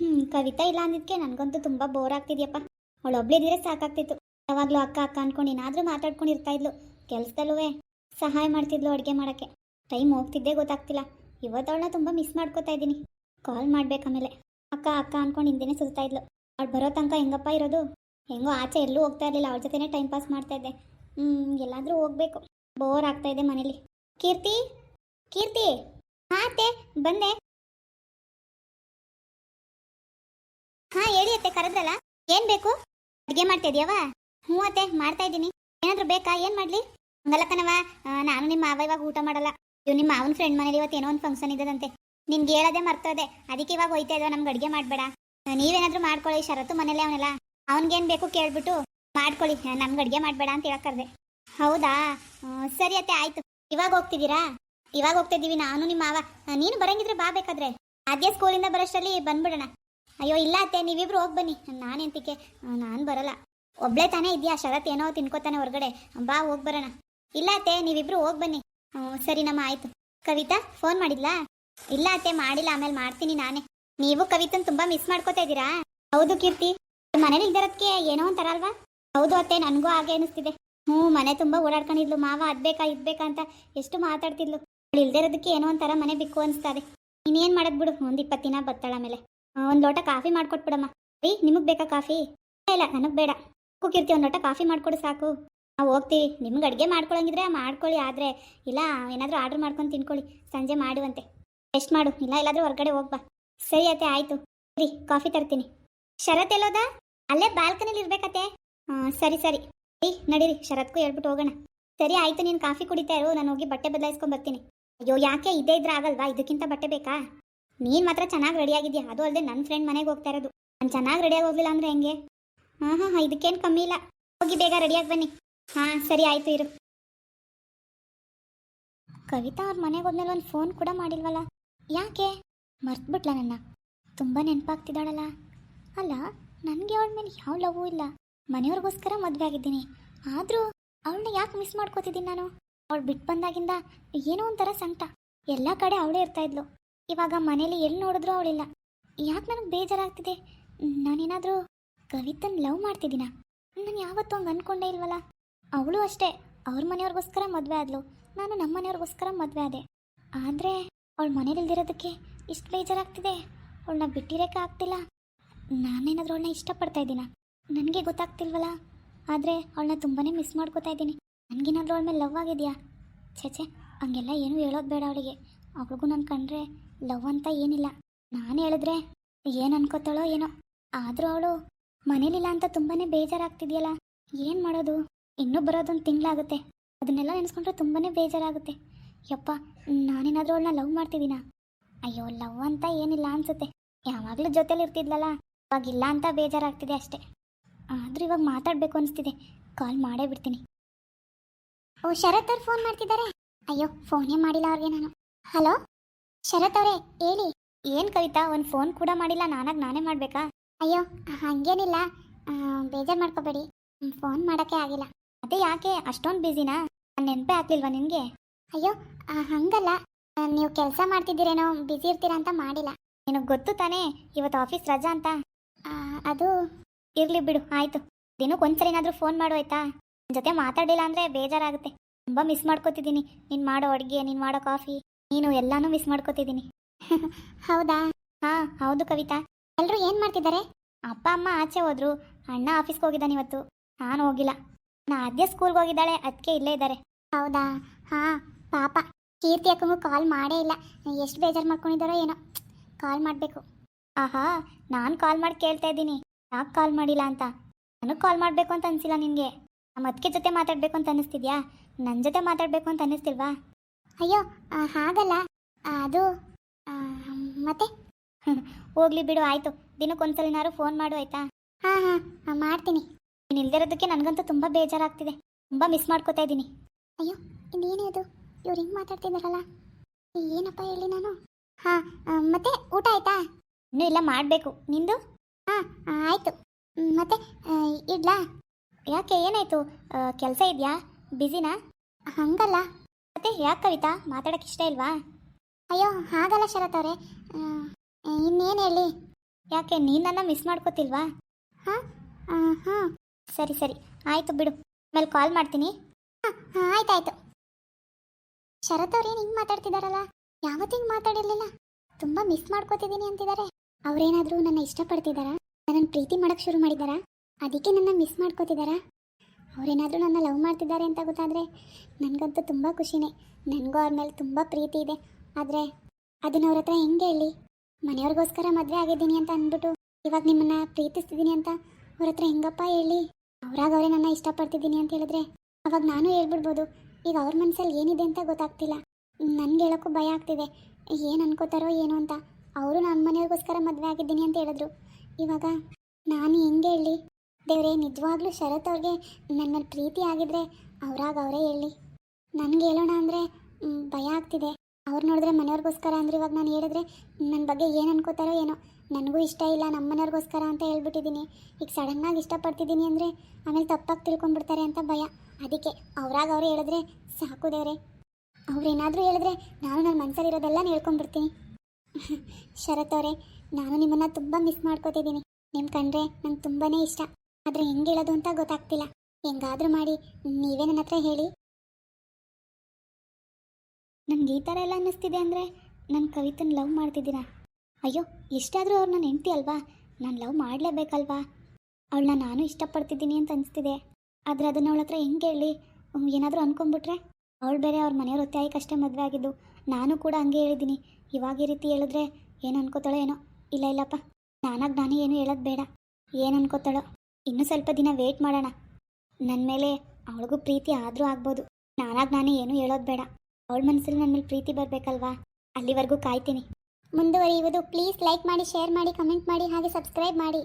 ಹ್ಞೂ ಕವಿತಾ ಇಲ್ಲ ಅಂದಿದ್ದಕ್ಕೆ ನನಗಂತೂ ತುಂಬ ಬೋರ್ ಆಗ್ತಿದ್ಯಪ್ಪ. ಅವಳು ಸಾಕಾಗ್ತಿತ್ತು. ಯಾವಾಗಲೂ ಅಕ್ಕ ಅಕ್ಕ ಅನ್ಕೊಂಡು ಏನಾದರೂ ಮಾತಾಡ್ಕೊಂಡು ಇದ್ಲು. ಕೆಲಸದಲ್ಲೂ ಸಹಾಯ ಮಾಡ್ತಿದ್ಲು ಅಡುಗೆ ಮಾಡೋಕ್ಕೆ. ಟೈಮ್ ಹೋಗ್ತಿದ್ದೆ ಗೊತ್ತಾಗ್ತಿಲ್ಲ. ಇವತ್ತು ಅವಳನ್ನ ತುಂಬ ಮಿಸ್ ಮಾಡ್ಕೋತಾ ಇದ್ದೀನಿ. ಕಾಲ್ ಮಾಡ್ಬೇಕು ಆಮೇಲೆ. ಅಕ್ಕ ಅಕ್ಕ ಅನ್ಕೊಂಡು ಹಿಂದೆನೇ ಸುತ್ತಾ ಇದ್ಲು. ಅವ್ಳು ಬರೋ ತನಕ ಹೆಂಗಪ್ಪ ಇರೋದು? ಹೆಂಗೋ ಆಚೆ ಎಲ್ಲೂ ಹೋಗ್ತಾ ಇರಲಿಲ್ಲ. ಅವಳ ಜೊತೆನೇ ಟೈಮ್ ಪಾಸ್ ಮಾಡ್ತಾ ಇದ್ದೆ. ಹ್ಞೂ ಎಲ್ಲಾದರೂ ಹೋಗ್ಬೇಕು. ಬೋರ್ ಆಗ್ತಾ ಇದೆ ಮನೇಲಿ. ಕೀರ್ತಿ? ಕೀರ್ತಿ? ಹಾತೆ ಬಂದೆ. ಹಾ, ಹೇಳಿ ಅತ್ತೆ, ಕರೆದ್ರಲ್ಲ? ಏನ್ ಬೇಕು? ಅಡ್ಗೆ ಮಾಡ್ತಾ ಇದೀಯವ? ಹ್ಞೂ ಅತ್ತೆ, ಮಾಡ್ತಾ ಇದ್ದೀನಿ. ಏನಾದ್ರೂ ಬೇಕಾ? ಏನ್ ಮಾಡ್ಲಿ? ಹಂಗಲ್ಲ ಕಣವ ನಾನು ನಿಮ್ಮ ಮಾವ ಇವಾಗ ಊಟ ಮಾಡಲ್ಲ. ಇವ್ ನಿಮ್ಮ ಮಾವನ ಫ್ರೆಂಡ್ ಮನೇಲಿ ಇವತ್ತು ಏನೋ ಒಂದು ಫಂಕ್ಷನ್ ಇದ್ದದಂತೆ. ನಿನ್ಗೆ ಹೇಳದೆ ಮರ್ತೋದೆ. ಅದಕ್ಕೆ ಇವಾಗ ಹೋಯ್ತಾ ಇದ್ವ ನಮ್ಗೆ ಅಡ್ಗೆ ಮಾಡ್ಬೇಡ. ನೀವೇನಾದ್ರೂ ಮಾಡ್ಕೊಳ್ಳಿ ಶರತ್ತು ಮನೇಲಿ ಅವನೆಲ್ಲ. ಅವನಿಗೇನ್ ಬೇಕು ಕೇಳ್ಬಿಟ್ಟು ಮಾಡ್ಕೊಳ್ಳಿ. ನಮ್ಗೆ ಅಡ್ಗೆ ಮಾಡಬೇಡ ಅಂತ ಹೇಳಕ್ ಕರ್ದೆ. ಹೌದಾ? ಸರಿ ಅತ್ತೆ, ಆಯ್ತು. ಇವಾಗ ಹೋಗ್ತಿದ್ದೀರಾ? ಇವಾಗ ಹೋಗ್ತಾ ಇದೀವಿ ನಾನು ನಿಮ್ಮ ಮಾವ. ನೀನು ಬರಂಗಿದ್ರೆ ಬಾ ಬೇಕಾದ್ರೆ. ಅದೇ ಸ್ಕೂಲಿಂದ ಬರೋಷ್ಟರಲ್ಲಿ ಬಂದ್ಬಿಡೋಣ. ಅಯ್ಯೋ, ಇಲ್ಲ ಅತ್ತೆ, ನೀವಿಬ್ರು ಹೋಗಿ ಬನ್ನಿ. ನಾನೆಂತಿಕೆ ನಾನು ಬರಲ್ಲ. ಒಬ್ಳೆ ತಾನೇ ಇದೆಯಾ? ಶರತ್ ಏನೋ ತಿನ್ಕೋತಾನೆ ಹೊರಗಡೆ. ಬಾ, ಹೋಗಿ ಬರೋಣ. ಇಲ್ಲ ಅತ್ತೆ, ನೀವಿಬ್ರು ಹೋಗಿ ಬನ್ನಿ. ಸರಿ, ನಮ್ಮ ಆಯಿತು. ಕವಿತಾ, ಫೋನ್ ಮಾಡಿದ್ಲಾ? ಇಲ್ಲ ಅತ್ತೆ, ಮಾಡಿಲ್ಲ. ಆಮೇಲೆ ಮಾಡ್ತೀನಿ ನಾನೇ. ನೀವು ಕವಿತನ್ ತುಂಬಾ ಮಿಸ್ ಮಾಡ್ಕೋತಾ ಇದ್ದೀರಾ? ಹೌದು ಕೀರ್ತಿ. ಮನೇಲಿ ಇದ್ದರೋದಕ್ಕೆ ಏನೋ ಒಂಥರ ಅಲ್ವಾ? ಹೌದು ಅತ್ತೆ, ನನಗೂ ಹಾಗೆ ಅನಿಸ್ತಿದೆ. ಹ್ಞೂ, ಮನೆ ತುಂಬಾ ಓಡಾಡ್ಕೊಂಡಿದ್ಲು. ಮಾವ ಅದ್ಬೇಕಾ ಇದ್ಬೇಕಾ ಇದ್ ಬೇಕಾ ಅಂತ ಎಷ್ಟು ಮಾತಾಡ್ತಿದ್ಲು. ಇಲ್ದೇ ಇಲ್ದಿರೋದಕ್ಕೆ ಏನೋ ಒಂಥರ ಮನೆ ಬಿಕ್ಕು ಅನಿಸ್ತಾ ಇದೆ. ಇನ್ನೇನು ಮಾಡೋದು ಬಿಡು? ಒಂದು ಇಪ್ಪತ್ತು ದಿನ ಬತ್ತಾಳ ಆಮೇಲೆ. ಒಂದ್ ಲೋಟ ಕಾಫಿ ಮಾಡ್ಕೊಟ್ಬಿಡಮ್ಮ. ರೀ, ನಿಮಗೆ ಬೇಕಾ ಕಾಫಿ? ಇಲ್ಲ, ನನಗೆ ಬೇಡ. ಕುಕ್ಕಿರ್ತೀವಿ ಒಂದು ಲೋಟ ಕಾಫಿ ಮಾಡ್ಕೊಡು ಸಾಕು. ನಾವು ಹೋಗ್ತೀವಿ. ನಿಮ್ಗೆ ಅಡುಗೆ ಮಾಡ್ಕೊಳಂಗಿದ್ರೆ ಮಾಡ್ಕೊಳ್ಳಿ ಆದರೆ. ಇಲ್ಲ, ಏನಾದರೂ ಆರ್ಡ್ರ್ ಮಾಡ್ಕೊಂಡು ತಿನ್ಕೊಳ್ಳಿ. ಸಂಜೆ ಮಾಡುವಂತೆ. ಟೆಸ್ಟ್ ಮಾಡು. ಇಲ್ಲ, ಇಲ್ಲಾದರೂ ಹೊರಗಡೆ ಹೋಗ್ಬಾ ಸರಿ ಅತ್ತೆ, ಆಯಿತು. ರೀ, ಕಾಫಿ ತರ್ತೀನಿ. ಶರತ್ ಎಲ್ಲೋದ? ಅಲ್ಲೇ ಬಾಲ್ಕನಿಲಿ ಇರ್ಬೇಕತ್ತೆ ಹಾಂ ಸರಿ ಸರಿ. ರೀ, ನಡೀರಿ. ಶರತ್ಗೂ ಹೇಳ್ಬಿಟ್ಟು ಹೋಗೋಣ. ಸರಿ, ಆಯಿತು, ನೀನು ಕಾಫಿ ಕುಡಿತಾ ಇರು. ನಾನು ಹೋಗಿ ಬಟ್ಟೆ ಬದಲಾಯಿಸ್ಕೊಂಡು ಬರ್ತೀನಿ. ಅಯ್ಯೋ, ಯಾಕೆ ಇದೇ ಇದ್ರೆ ಆಗಲ್ವಾ? ಇದಕ್ಕಿಂತ ಬಟ್ಟೆ ಬೇಕಾ? ನೀನ್ ಮಾತ್ರ ಚೆನ್ನಾಗಿ ರೆಡಿ ಆಗಿದ್ಯಾ? ಅದು ಅಲ್ಲದೆ ನನ್ನ ಫ್ರೆಂಡ್ ಮನೆಗೆ ಹೋಗ್ತಾ ಇರೋದು. ನಾನು ಚೆನ್ನಾಗಿ ರೆಡಿಯಾಗಿ ಹೋಗ್ಲಿಲ್ಲ ಅಂದ್ರೆ ಹೆಂಗೆ? ಹಾಂ ಹಾಂ ಹಾಂ, ಇದಕ್ಕೇನು ಕಮ್ಮಿ ಇಲ್ಲ. ಹೋಗಿ ಬೇಗ ರೆಡಿಯಾಗಿ ಬನ್ನಿ. ಹಾಂ, ಸರಿ, ಆಯ್ತು, ಇರು. ಕವಿತಾ ಅವ್ರ ಮನೆಗೆ ಹೋದ್ಮೇಲೆ ಒಂದು ಫೋನ್ ಕೂಡ ಮಾಡಿಲ್ವಲ್ಲ? ಯಾಕೆ? ಮರ್ತ್ಬಿಟ್ಲ ನನ್ನ. ತುಂಬ ನೆನಪಾಗ್ತಿದ್ದಾಳಲ್ಲ. ಅಲ್ಲ, ನನಗೆ ಅವಳ ಮೇಲೆ ಯಾವ ಲವ್ ಇಲ್ಲ. ಮನೆಯವ್ರಿಗೋಸ್ಕರ ಮದುವೆ ಆಗಿದ್ದೀನಿ. ಆದರೂ ಅವಳನ್ನ ಯಾಕೆ ಮಿಸ್ ಮಾಡ್ಕೋತಿದ್ದೀನಿ ನಾನು? ಅವಳು ಬಿಟ್ಟು ಬಂದಾಗಿಂದ ಏನೋ ಒಂಥರ ಸಂಕಟ. ಎಲ್ಲ ಕಡೆ ಅವಳೇ ಇರ್ತಾ ಇದ್ಲು. ಇವಾಗ ಮನೇಲಿ ಎಲ್ಲಿ ನೋಡಿದ್ರು ಅವಳಿಲ್ಲ. ಯಾಕೆ ನನಗೆ ಬೇಜಾರಾಗ್ತಿದೆ? ನಾನೇನಾದರೂ ಕವಿತನ್ ಲವ್ ಮಾಡ್ತಿದ್ದೀನ? ನಾನು ಯಾವತ್ತೂ ಹಂಗೆ ಅನ್ಕೊಂಡೇ ಇಲ್ವಲ್ಲ? ಅವಳು ಅಷ್ಟೇ. ಅವ್ರ ಮನೆಯವ್ರಿಗೋಸ್ಕರ ಮದುವೆ ಆದ್ಲು. ನಾನು ನಮ್ಮ ಮನೆಯವ್ರಿಗೋಸ್ಕರ ಮದುವೆ ಆದೆ. ಆದರೆ ಅವಳು ಮನೇಲಿಲ್ದಿರೋದಕ್ಕೆ ಇಷ್ಟು ಬೇಜಾರಾಗ್ತಿದೆ. ಅವಳನ್ನ ಬಿಟ್ಟಿರೋಕೆ ಆಗ್ತಿಲ್ಲ. ನಾನೇನಾದರೂ ಅವಳನ್ನ ಇಷ್ಟಪಡ್ತಾ ಇದ್ದೀನ? ನನಗೆ ಗೊತ್ತಾಗ್ತಿಲ್ವಲ್ಲ? ಆದರೆ ಅವಳನ್ನ ತುಂಬಾ ಮಿಸ್ ಮಾಡ್ಕೋತಾ ಇದ್ದೀನಿ. ನನಗೇನಾದರೂ ಅವಳ ಮೇಲೆ ಲವ್ ಆಗಿದೆಯಾ? ಛೇ, ಹಂಗೆಲ್ಲ ಏನೂ ಹೇಳೋದು ಬೇಡ ಅವಳಿಗೆ. ಅವಳಿಗೂ ನಾನು ಕಂಡ್ರೆ ಲವ್ ಅಂತ ಏನಿಲ್ಲ. ನಾನು ಹೇಳಿದ್ರೆ ಏನು ಅನ್ಕೋತಾಳೋ ಏನೋ. ಆದರೂ ಅವಳು ಮನೇಲಿಲ್ಲ ಅಂತ ತುಂಬಾ ಬೇಜಾರಾಗ್ತಿದೆಯಲ್ಲ, ಏನು ಮಾಡೋದು? ಇನ್ನೂ ಬರೋದೊಂದು ತಿಂಗಳಾಗುತ್ತೆ. ಅದನ್ನೆಲ್ಲ ನೆನೆಸ್ಕೊಂಡ್ರೆ ತುಂಬಾ ಬೇಜಾರಾಗುತ್ತೆ. ಯಪ್ಪ, ನಾನೇನಾದರೂ ಅವಳನ್ನ ಲವ್ ಮಾಡ್ತಿದ್ದೀನಾ? ಅಯ್ಯೋ ಲವ್ ಅಂತ ಏನಿಲ್ಲ ಅನ್ಸುತ್ತೆ. ಯಾವಾಗಲೂ ಜೊತೆಲಿ ಇರ್ತಿದ್ಲಲ್ಲ ಇವಾಗ ಇಲ್ಲ ಅಂತ ಬೇಜಾರಾಗ್ತಿದೆ ಅಷ್ಟೇ. ಆದರೂ ಇವಾಗ ಮಾತಾಡಬೇಕು ಅನಿಸ್ತಿದೆ. ಕಾಲ್ ಮಾಡೇ ಬಿಡ್ತೀನಿ. ಓ, ಶರತ್ ಅವ್ರು ಫೋನ್ ಮಾಡ್ತಿದ್ದಾರೆ ಅಯ್ಯೋ ಫೋನೇ ಮಾಡಿಲ್ಲ ಅವ್ರಿಗೆ ನಾನು. ಹಲೋ? ಶರತ್ ಅವರೇ, ಹೇಳಿ. ಏನು ಕವಿತಾ, ಒಂದು ಫೋನ್ ಕೂಡ ಮಾಡಿಲ್ಲ, ನಾನಾಗಿ ನಾನೇ ಮಾಡಬೇಕಾ? ಅಯ್ಯೋ, ಹಾಗೇನಿಲ್ಲ. ಬೇಜಾರು ಮಾಡ್ಕೋಬೇಡಿ. ಫೋನ್ ಮಾಡೋಕ್ಕೆ ಆಗಿಲ್ಲ. ಅದೇ ಯಾಕೆ, ಅಷ್ಟೊಂದು ಬ್ಯುಸಿನಾ? ನೆನಪೇ ಆಗ್ಲಿಲ್ವಾ ನಿಮಗೆ? ಅಯ್ಯೋ ಹಂಗಲ್ಲ. ನೀವು ಕೆಲಸ ಮಾಡ್ತಿದ್ದೀರೇನೋ, ಬ್ಯುಸಿ ಇರ್ತೀರಾ ಅಂತ ಮಾಡಿಲ್ಲ. ನಿನಗೆ ಗೊತ್ತು ತಾನೇ, ಇವತ್ತು ಆಫೀಸ್ ರಜಾ ಅಂತ? ಅದು ಇರಲಿ ಬಿಡು, ಆಯಿತು. ದಿನಕ್ಕೆ ಒಂದ್ಸರಿ ಏನಾದರೂ ಫೋನ್ ಮಾಡು, ಆಯ್ತಾ? ಜೊತೆ ಮಾತಾಡಿಲ್ಲ ಅಂದರೆ ಬೇಜಾರಾಗುತ್ತೆ. ತುಂಬ ಮಿಸ್ ಮಾಡ್ಕೋತಿದ್ದೀನಿ. ನೀನು ಮಾಡೋ ಅಡುಗೆ, ನೀನು ಮಾಡೋ ಕಾಫಿ. ನೀನು ಎಲ್ಲಾನು ಮಿಸ್ ಮಾಡ್ಕೋತಿದ್ದೀನಿ. ಹೌದಾ? ಹಾ, ಹೌದು ಕವಿತಾ. ಎಲ್ಲರೂ ಏನು ಮಾಡ್ತಿದ್ದಾರೆ? ಅಪ್ಪ, ಅಮ್ಮ ಆಚೆ ಹೋದ್ರು. ಅಣ್ಣ ಆಫೀಸ್ಗೆ ಹೋಗಿದ್ದಾನೆ ಇವತ್ತು. ನಾನು ಹೋಗಿಲ್ಲ. ನಾ ಅದೇ ಸ್ಕೂಲ್ಗೆ ಹೋಗಿದ್ದಾಳೆ ಅದಕ್ಕೆ ಇಲ್ಲೇ ಇದ್ದಾರೆ. ಹೌದಾ? ಹಾ, ಪಾಪ. ಕೀರ್ತಿ ಅಕ್ಕಂಗೂ ಕಾಲ್ ಮಾಡೇ ಇಲ್ಲ. ಎಷ್ಟು ಬೇಜಾರು ಮಾಡ್ಕೊಂಡಿದ್ದಾರೋ ಏನೋ. ಕಾಲ್ ಮಾಡಬೇಕು. ಆಹಾ, ನಾನು ಕಾಲ್ ಮಾಡಿ ಕೇಳ್ತಾ ಇದ್ದೀನಿ. ಯಾಕೆ ಕಾಲ್ ಮಾಡಿಲ್ಲ ಅಂತ? ನನಗೆ ಕಾಲ್ ಮಾಡಬೇಕು ಅಂತ ಅನಿಸಿಲ್ಲ ನಿನಗೆ. ನಮ್ಮ ಅದಕ್ಕೆ ಜೊತೆ ಮಾತಾಡಬೇಕು ಅಂತ ಅನ್ನಿಸ್ತಿದ್ಯಾ ನನ್ನ ಜೊತೆ ಮಾತಾಡಬೇಕು ಅಂತ ಅನ್ನಿಸ್ತಿಲ್ವಾ ಅಯ್ಯೋ ಹಾಗಲ್ಲ. ಅದು ಮತ್ತೆ? ಹೋಗ್ಲಿ ಬಿಡು, ಆಯಿತು. ದಿನಕ್ಕೊಂದ್ಸಲಿನಾರು ಫೋನ್ ಮಾಡು, ಆಯ್ತಾ? ಹಾಂ ಹಾಂ ಮಾಡ್ತೀನಿ. ನೀನು ಇಲ್ದಿರೋದಕ್ಕೆ ನನಗಂತೂ ತುಂಬ ಬೇಜಾರಾಗ್ತಿದೆ. ತುಂಬ ಮಿಸ್ ಮಾಡ್ಕೋತಾ ಇದ್ದೀನಿ ಅಯ್ಯೋ, ಇನ್ನೇನೇ ಅದು? ಇವ್ರು ಹಿಂಗೆ ಮಾತಾಡ್ತಿದ್ದಾರಲ್ಲ ಏನಪ್ಪ ಹೇಳಿ ನಾನು? ಹಾಂ ಮತ್ತೆ ಊಟ ಆಯ್ತಾ? ಇನ್ನೂ ಇಲ್ಲ, ಮಾಡಬೇಕು. ನಿಂದು? ಹಾಂ ಆಯಿತು. ಮತ್ತೆ ಇಡ್ಲಾ? ಯಾಕೆ, ಏನಾಯ್ತು? ಕೆಲಸ ಇದೆಯಾ? ಬ್ಯುಸಿನಾ ಹಂಗಲ್ಲ. ಮತ್ತೆ ಯಾಕೆ ಕವಿತಾ? ಮಾತಾಡೋಕೆ ಇಷ್ಟ ಇಲ್ವಾ? ಅಯ್ಯೋ, ಹಾಗಲ್ಲ ಶರತ್ ಅವರೇ. ಇನ್ನೇನು ಹೇಳಿ? ಯಾಕೆ ನೀನನ್ನ ನನ್ನ ಮಿಸ್ ಮಾಡ್ಕೋತಿಲ್ವಾ? ಹಾಂ? ಹಾಂ. ಸರಿ ಸರಿ. ಆಯಿತು ಬಿಡು. ಆಮೇಲೆ ಕಾಲ್ ಮಾಡ್ತೀನಿ. ಹಾಂ ಆಯ್ತಾಯ್ತು. ಶರತ್ ಅವ್ರೇನು ಹಿಂಗೆ ಮಾತಾಡ್ತಿದಾರಲ್ಲ? ಯಾವತ್ತಿಂಗ್ ಮಾತಾಡಿರ್ಲಿಲ್ಲ. ತುಂಬ ಮಿಸ್ ಮಾಡ್ಕೋತಿದ್ದೀನಿ ಅಂತಿದ್ದಾರೆ ಅವರೇನಾದರೂ ನನ್ನ ಇಷ್ಟಪಡ್ತಿದ್ದಾರಾ ನನ್ನನ್ನು ಪ್ರೀತಿ ಮಾಡೋಕ್ಕೆ ಶುರು ಮಾಡಿದ್ದಾರಾ ಅದಕ್ಕೆ ನನ್ನ ಮಿಸ್ ಮಾಡ್ಕೋತಿದ್ದಾರಾ ಅವರೇನಾದರೂ ನನ್ನ ಲವ್ ಮಾಡ್ತಿದ್ದಾರೆ ಅಂತ ಗೊತ್ತಾದರೆ ನನಗಂತೂ ತುಂಬ ಖುಷಿನೇ. ನನಗೂ ಅವ್ರ ಮೇಲೆ ತುಂಬ ಪ್ರೀತಿ ಇದೆ. ಆದರೆ ಅದನ್ನ ಅವ್ರ ಹತ್ರ ಹೆಂಗೆ ಹೇಳಿ? ಮನೆಯವ್ರಿಗೋಸ್ಕರ ಮದುವೆ ಆಗಿದ್ದೀನಿ ಅಂತ ಅಂದ್ಬಿಟ್ಟು ಇವಾಗ ನಿಮ್ಮನ್ನ ಪ್ರೀತಿಸ್ತಿದ್ದೀನಿ ಅಂತ ಅವ್ರ ಹತ್ರ ಹೆಂಗಪ್ಪ ಹೇಳಿ? ಅವ್ರಾಗ ಅವರೇ ನನ್ನ ಇಷ್ಟಪಡ್ತಿದ್ದೀನಿ ಅಂತ ಹೇಳಿದ್ರೆ ಅವಾಗ ನಾನು ಹೇಳ್ಬಿಡ್ಬೋದು. ಈಗ ಅವ್ರ ಮನಸ್ಸಲ್ಲಿ ಏನಿದೆ ಅಂತ ಗೊತ್ತಾಗ್ತಿಲ್ಲ. ನನ್ಗೆ ಹೇಳೋಕ್ಕೂ ಭಯ ಆಗ್ತಿದೆ. ಏನು ಅನ್ಕೋತಾರೋ ಏನೋ ಅಂತ. ಅವರು ನನ್ನ ಮನೆಯವ್ರಿಗೋಸ್ಕರ ಮದುವೆ ಆಗಿದ್ದೀನಿ ಅಂತ ಹೇಳಿದ್ರು. ಇವಾಗ ನಾನು ಹೆಂಗೆ ಹೇಳಿ? ದೇವ್ರೆ, ನಿಜವಾಗ್ಲೂ ಶರತ್ ಅವ್ರಿಗೆ ನನ್ನ ಮೇಲೆ ಪ್ರೀತಿ ಆಗಿದ್ರೆ ಅವ್ರಾಗ ಅವರೇ ಹೇಳಿ. ನನಗೆ ಹೇಳೋಣ ಅಂದರೆ ಭಯ ಆಗ್ತಿದೆ. ಅವ್ರು ನೋಡಿದ್ರೆ ಮನೆಯವ್ರಿಗೋಸ್ಕರ ಅಂದ್ರೆ ಇವಾಗ ನಾನು ಹೇಳಿದ್ರೆ ನನ್ನ ಬಗ್ಗೆ ಏನು ಅನ್ಕೋತಾರೋ ಏನೋ. ನನಗೂ ಇಷ್ಟ ಇಲ್ಲ ನಮ್ಮ ಮನೆಯವ್ರಿಗೋಸ್ಕರ ಅಂತ ಹೇಳ್ಬಿಟ್ಟಿದ್ದೀನಿ. ಈಗ ಸಡನ್ನಾಗಿ ಇಷ್ಟಪಡ್ತಿದ್ದೀನಿ ಅಂದರೆ ಆಮೇಲೆ ತಪ್ಪಾಗಿ ತಿಳ್ಕೊಂಡ್ಬಿಡ್ತಾರೆ ಅಂತ ಭಯ. ಅದಕ್ಕೆ ಅವ್ರಾಗ ಅವರೇ ಹೇಳಿದ್ರೆ ಸಾಕು ದೇವ್ರೆ. ಅವ್ರೇನಾದರೂ ಹೇಳಿದ್ರೆ ನಾನು ನನ್ನ ಮನಸ್ಸಲ್ಲಿರೋದೆಲ್ಲ ಹೇಳ್ಕೊಂಡ್ಬಿಡ್ತೀನಿ. ಶರತ್ ಅವರೇ, ನಾನು ನಿಮ್ಮನ್ನು ತುಂಬ ಮಿಸ್ ಮಾಡ್ಕೋತಿದ್ದೀನಿ. ನಿಮ್ಮ ಕಂಡ್ರೆ ನಂಗೆ ತುಂಬಾ ಇಷ್ಟ. ಆದರೆ ಹೆಂಗೆ ಹೇಳೋದು ಅಂತ ಗೊತ್ತಾಗ್ತಿಲ್ಲ. ಹೆಂಗಾದ್ರೂ ಮಾಡಿ, ನೀವೇ ನನ್ನ ಹತ್ರ ಹೇಳಿ. ನನಗೆ ಈ ಥರ ಎಲ್ಲ ಅನ್ನಿಸ್ತಿದೆ ಅಂದರೆ ನನ್ನ ಕವಿತನ ಲವ್ ಮಾಡ್ತಿದ್ದೀರಾ? ಅಯ್ಯೋ, ಎಷ್ಟಾದರೂ ಅವ್ರು ನನ್ನ ಹೆಂಡ್ತಿ ಅಲ್ವಾ? ನಾನು ಲವ್ ಮಾಡಲೇಬೇಕಲ್ವಾ? ಅವಳನ್ನ ನಾನು ಇಷ್ಟಪಡ್ತಿದ್ದೀನಿ ಅಂತ ಅನಿಸ್ತಿದೆ. ಆದರೆ ಅದನ್ನು ಅವಳ ಹತ್ರ ಹೆಂಗೆ ಹೇಳಿ? ಏನಾದರೂ ಅಂದ್ಕೊಂಬಿಟ್ರೆ ಅವಳು ಬೇರೆ ಅವ್ರ ಮನೆಯವ್ರ ಒತ್ತಾಯಕ್ಕಷ್ಟೇ ಮದುವೆ ಆಗಿದ್ದು. ನಾನು ಕೂಡ ಹಂಗೆ ಹೇಳಿದ್ದೀನಿ. ಇವಾಗ ಈ ರೀತಿ ಹೇಳಿದ್ರೆ ಏನು ಅನ್ಕೋತಾಳೋ ಏನೋ. ಇಲ್ಲ, ಇಲ್ಲಪ್ಪ. ನಾನಾಗ ನಾನು ಏನು ಹೇಳೋದು ಬೇಡ. ಏನು ಅನ್ಕೋತಾಳೋ? ಇನ್ನೂ ಸ್ವಲ್ಪ ದಿನ ವೇಟ್ ಮಾಡೋಣ. ನನ್ನ ಮೇಲೆ ಅವಳಿಗೂ ಪ್ರೀತಿ ಆದರೂ ಆಗ್ಬೋದು. ನಾನಾಗ ನಾನೇ ಏನೂ ಹೇಳೋದು ಬೇಡ. ಅವಳ ಮನಸ್ಸಲ್ಲಿ ನನ್ನ ಮೇಲೆ ಪ್ರೀತಿ ಬರಬೇಕಲ್ವಾ? ಅಲ್ಲಿವರೆಗೂ ಕಾಯ್ತೀನಿ. ಮುಂದುವರಿಯುವುದು ಪ್ಲೀಸ್ ಲೈಕ್ ಮಾಡಿ ಶೇರ್ ಮಾಡಿ ಕಮೆಂಟ್ ಮಾಡಿ, ಹಾಗೆ ಸಬ್ಸ್ಕ್ರೈಬ್ ಮಾಡಿ.